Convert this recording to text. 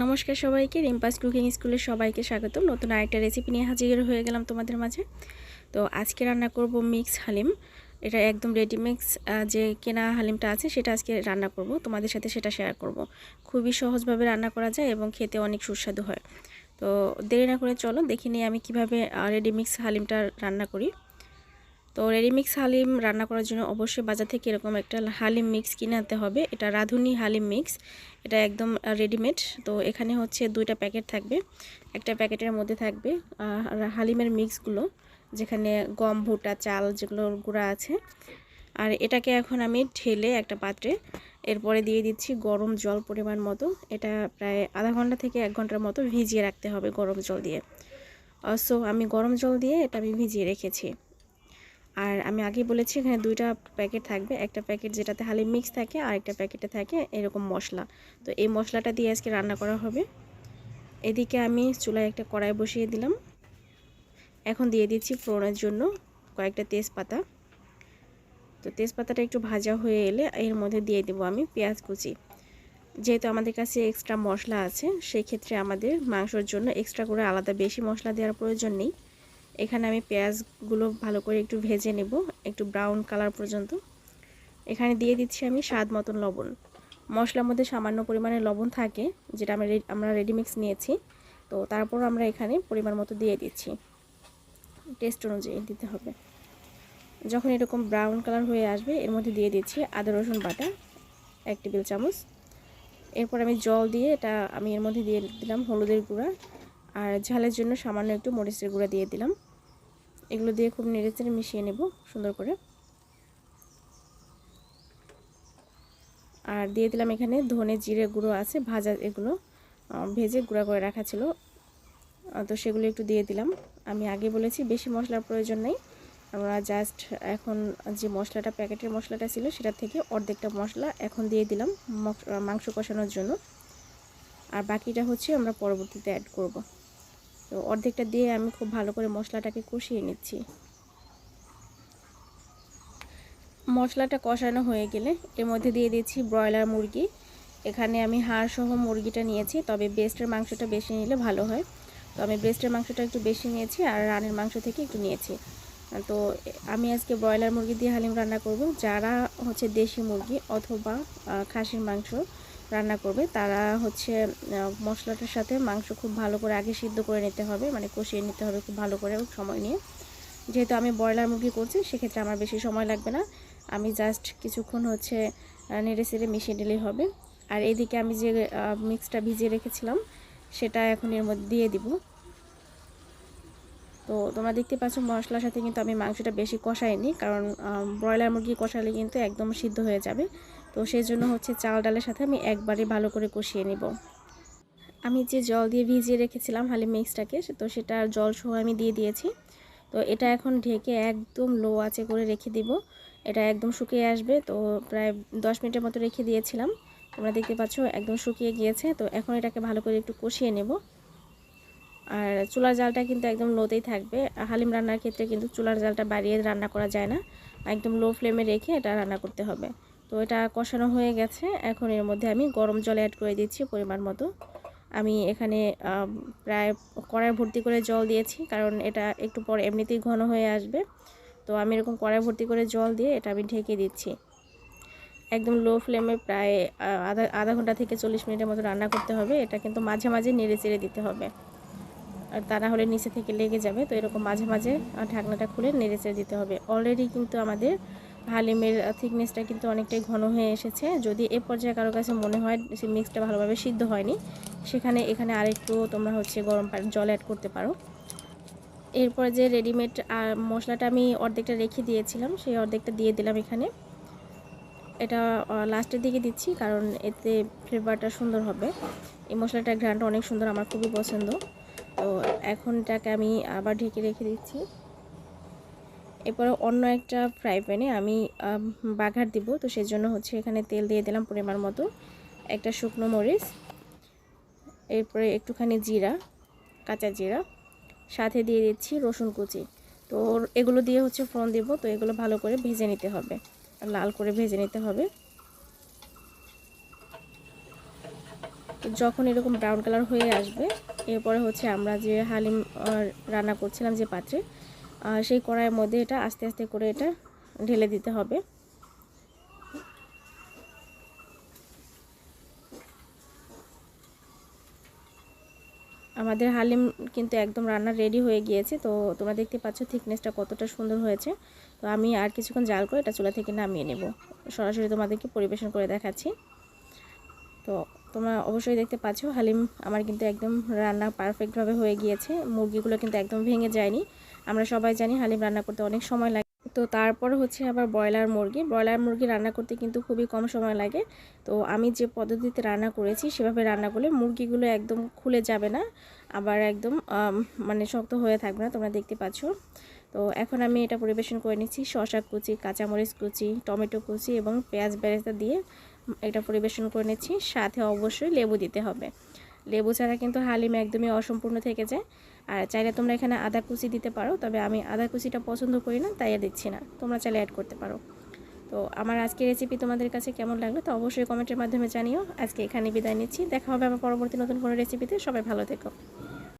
নমস্কার সবাইকে, রিম্পাস কুকিং স্কুলে সবাইকে স্বাগতম। নতুন আরেকটা রেসিপি নিয়ে হাজির হয়ে গেলাম তোমাদের মাঝে। তো আজকে রান্না করব মিক্স হালিম। এটা একদম রেডি মিক্স যে কেনা হালিমটা আছে সেটা আজকে রান্না করব। তোমাদের সাথে সেটা শেয়ার করব। খুবই সহজভাবে রান্না করা যায় এবং খেতে অনেক সুস্বাদু হয়। তো দেরি না করে চলো, দেখে নিই আমি কীভাবে রেডি মিক্স হালিমটা রান্না করি। তো রেডিমিক্স হালিম রান্না করার জন্য অবশ্যই বাজার থেকে এরকম একটা হালিম মিক্স কিনে আনতে হবে। এটা রাঁধুনি হালিম মিক্স। এটা একদম রেডিমেড তো এখানে হচ্ছে দুইটা প্যাকেট থাকবে। একটা প্যাকেটের মধ্যে থাকবে হালিমের মিক্সগুলো, যেখানে গম, ভুট্টা, চাল যেগুলো গুঁড়া আছে। আর এটাকে এখন আমি ঢেলে একটা পাত্রে, এরপরে দিয়ে দিচ্ছি গরম জল পরিমাণ মতো। এটা প্রায় আধা ঘণ্টা থেকে এক ঘণ্টার মতো ভিজিয়ে রাখতে হবে গরম জল দিয়ে। সো আমি গরম জল দিয়ে এটা আমি ভিজিয়ে রেখেছি। আর আমি আগেই বলেছি, এখানে দুইটা প্যাকেট থাকবে। একটা প্যাকেট যেটাতে হালিম মিক্স থাকে আর একটা প্যাকেটে থাকে এরকম মশলা। তো এই মশলাটা দিয়ে আজকে রান্না করা হবে। এদিকে আমি চুলায় একটা কড়াই বসিয়ে দিলাম। এখন দিয়ে দিচ্ছি ফোড়নের জন্য কয়েকটা তেজপাতা। তো তেজপাতাটা একটু ভাজা হয়ে এলে এর মধ্যে দিয়ে দেবো আমি পেঁয়াজ কুচি। যেহেতু আমাদের কাছে এক্সট্রা মশলা আছে সেই ক্ষেত্রে আমাদের মাংসর জন্য এক্সট্রা করে আলাদা বেশি মশলা দেওয়ার প্রয়োজন নেই। এখানে আমি পেঁয়াজগুলো ভালো করে একটু ভেজে নেব, একটু ব্রাউন কালার পর্যন্ত। এখানে দিয়ে দিচ্ছি আমি স্বাদ মতন লবণ। মশলার মধ্যে সামান্য পরিমাণে লবণ থাকে, যেটা আমি আমরা রেডিমিক্স নিয়েছি। তো তারপর আমরা এখানে পরিমাণ মতো দিয়ে দিচ্ছি। টেস্ট অনুযায়ী দিতে হবে। যখন এরকম ব্রাউন কালার হয়ে আসবে, এর মধ্যে দিয়ে দিচ্ছি আদা, রসুন বাটা, এক টেবিল চামচ। এরপর আমি জল দিয়ে এটা আমি এর মধ্যে দিয়ে দিলাম হলুদের গুঁড়া। আর ঝালের জন্য সামান্য একটু মরিচের গুঁড়া দিয়ে দিলাম। এগুলো দিয়ে খুব নেড়েচেড়ে মিশিয়ে নেব সুন্দর করে। আর দিয়ে দিলাম এখানে ধনে জিরে গুঁড়ো আছে, ভাজা এগুলো ভেজে গুঁড়া করে রাখা ছিল। তো সেগুলো একটু দিয়ে দিলাম। আমি আগে বলেছি বেশি মশলার প্রয়োজন নেই। আমরা জাস্ট এখন যে মশলাটা, প্যাকেটের মশলাটা ছিল সেটা থেকে অর্ধেকটা মশলা এখন দিয়ে দিলাম মাংস কষানোর জন্য। আর বাকিটা হচ্ছে আমরা পরবর্তীতে অ্যাড করব। তো অর্ধেকটা দিয়ে আমি খুব ভালো করে মশলাটাকে কষিয়ে নিচ্ছি। মশলাটা কষানো হয়ে গেলে এর মধ্যে দিয়ে দিচ্ছি ব্রয়লার মুরগি। এখানে আমি হাড় সহ মুরগিটা নিয়েছি, তবে বেস্টের মাংসটা বেশি নিলে ভালো হয়। তো আমি ব্রেস্টের মাংসটা একটু বেশি নিয়েছি আর রানের মাংস থেকে একটু নিয়েছি। তো আমি আজকে ব্রয়লার মুরগি দিয়ে হালিম রান্না করব। যারা হচ্ছে দেশি মুরগি অথবা খাসির মাংস রান্না করবে, তারা হচ্ছে মশলাটার সাথে মাংস খুব ভালো করে আগে সিদ্ধ করে নিতে হবে মানে কষিয়ে নিতে হবে খুব ভালো করে সময় নিয়ে। যেহেতু আমি ব্রয়লার মুরগি করছি, সেক্ষেত্রে আমার বেশি সময় লাগবে না। আমি জাস্ট কিছুক্ষণ হচ্ছে নেড়ে সেড়ে মিশিয়ে নিলেই হবে। আর এদিকে আমি যে মিক্সটা ভিজিয়ে রেখেছিলাম, সেটা এখন এর মধ্যে দিয়ে দিব। তো তোমরা দেখতে পাচ্ছ, মশলার সাথে কিন্তু আমি মাংসটা বেশি কষাইনি, কারণ ব্রয়লার মুরগি কষালে কিন্তু একদম সিদ্ধ হয়ে যাবে। তো সেই জন্য হচ্ছে চাল ডালের সাথে আমি একবারে ভালো করে কষিয়ে নেব। আমি যে জল দিয়ে ভিজিয়ে রেখেছিলাম হালি মিক্সটাকে, তো সেটা জল সহ আমি দিয়ে দিয়েছি। তো এটা এখন ঢেকে একদম লো আছে করে রেখে দিব। এটা একদম শুকিয়ে আসবে, তো প্রায় দশ মিনিটের মতো রেখে দিয়েছিলাম। তোমরা দেখতে পাচ্ছ একদম শুকিয়ে গিয়েছে, তো এখন এটাকে ভালো করে একটু কষিয়ে নেব। আর চুলার জালটা কিন্তু একদম লোতেই থাকবে। হালিম রান্নার ক্ষেত্রে কিন্তু চুলার জালটা বাড়িয়ে রান্না করা যায় না। একদম লো ফ্লেমে রেখে এটা রান্না করতে হবে। তো এটা কষানো হয়ে গেছে। এখন এর মধ্যে আমি গরম জল অ্যাড করে দিচ্ছি পরিমাণ মতো। আমি এখানে প্রায় কড়াই ভর্তি করে জল দিয়েছি, কারণ এটা একটু পর এমনিতেই ঘন হয়ে আসবে। তো আমি এরকম কড়াই ভর্তি করে জল দিয়ে এটা আমি ঢেকে দিচ্ছি। একদম লো ফ্লেমে প্রায় আধা আধা ঘণ্টা থেকে চল্লিশ মিনিটের মতো রান্না করতে হবে। এটা কিন্তু মাঝে মাঝে নেড়ে চেড়ে দিতে হবে। আর তা না হলে নিচে থেকে লেগে যাবে। তো এরকম মাঝে মাঝে ঢাকনাটা খুলে নেড়ে চেড়ে দিতে হবে। অলরেডি কিন্তু আমাদের হালিমের থিকনেসটা কিন্তু অনেকটাই ঘন হয়ে এসেছে। যদি এ পর্যায়ে কারও কাছে মনে হয় মিক্সটা ভালোভাবে সিদ্ধ হয়নি, সেখানে এখানে আরেকটু তোমরা হচ্ছে গরম পানি, জল অ্যাড করতে পারো। এরপরে যে রেডিমেড মশলাটা আমি অর্ধেকটা রেখে দিয়েছিলাম, সেই অর্ধেকটা দিয়ে দিলাম এখানে। এটা লাস্টের দিকে দিচ্ছি, কারণ এতে ফ্লেভারটা সুন্দর হবে। এই মশলাটার ঘ্রানটা অনেক সুন্দর, আমার খুবই পছন্দ। তো এখন এটাকে আমি আবার ঢেকে রেখে দিচ্ছি। এরপরে অন্য একটা ফ্রাই প্যানে আমি বাঘার দিব। তো সেই জন্য হচ্ছে এখানে তেল দিয়ে দিলাম পরিমাণ মতো। একটা শুকনো মরিচ, এরপরে একটুখানি জিরা, কাঁচা জিরা। সাথে দিয়ে দিচ্ছি রসুন কুচি। তো এগুলো দিয়ে হচ্ছে ফোড়ন দেব। তো এগুলো ভালো করে ভেজে নিতে হবে। লাল করে ভেজে নিতে হবে। তো যখন এরকম ব্রাউন কালার হয়ে আসবে, এরপরে হচ্ছে আমরা যে হালিম রান্না করছিলাম যে পাত্রে সেই কড়াইয়ের মধ্যে এটা আস্তে আস্তে করে এটা ঢেলে দিতে হবে। আমাদের হালিম কিন্তু একদম রান্না রেডি হয়ে গিয়েছে, তো তোমরা দেখতে পাচ্ছ থিকনেসটা কতটা সুন্দর হয়েছে। তো আমি আর কিছুক্ষণ জাল করে এটা চুলা থেকে নামিয়ে নেব। সরাসরি তোমাদেরকে পরিবেশন করে দেখাচ্ছি। তো তোমরা অবশ্যই দেখতে পাচ্ছ হালিম আমার কিন্তু একদম রান্না পারফেক্টভাবে হয়ে গিয়েছে। মুরগিগুলো কিন্তু একদম ভেঙে যায়নি। আমরা সবাই জানি হালিম রান্না করতে অনেক সময় লাগে। তো তারপর হচ্ছে আবার ব্রয়লার মুরগি। ব্রয়লার মুরগি রান্না করতে কিন্তু খুবই কম সময় লাগে। তো আমি যে পদ্ধতিতে রান্না করেছি সেভাবে রান্না করলে মুরগিগুলো একদম খুলে যাবে না, আবার একদম মানে শক্ত হয়ে থাকবে না, তোমরা দেখতে পাচ্ছ। তো এখন আমি এটা পরিবেশন করে নিচ্ছি। শশা কুচি, কাঁচামরিচ কুচি, টমেটো কুচি এবং পেঁয়াজ বেরেস্তা দিয়ে এটা পরিবেশন করে নিচ্ছি। সাথে অবশ্যই লেবু দিতে হবে। লেবু ছাড়া কিন্তু হালিম একদমই অসম্পূর্ণ থেকে যায়। আর চাইলে তোমরা এখানে আদা কুচি দিতে পারো, তবে আমি আদা কুচিটা পছন্দ করি না, তাই দিচ্ছি না। তোমরা চাইলে অ্যাড করতে পারো। তো আমার আজকের রেসিপি তোমাদের কাছে কেমন লাগল তো অবশ্যই কমেন্টের মাধ্যমে জানিও। আজকে এখানে বিদায় নিচ্ছি। দেখা হবে আমার পরবর্তী নতুন কোনো রেসিপিতে সবাই ভালো থেকো।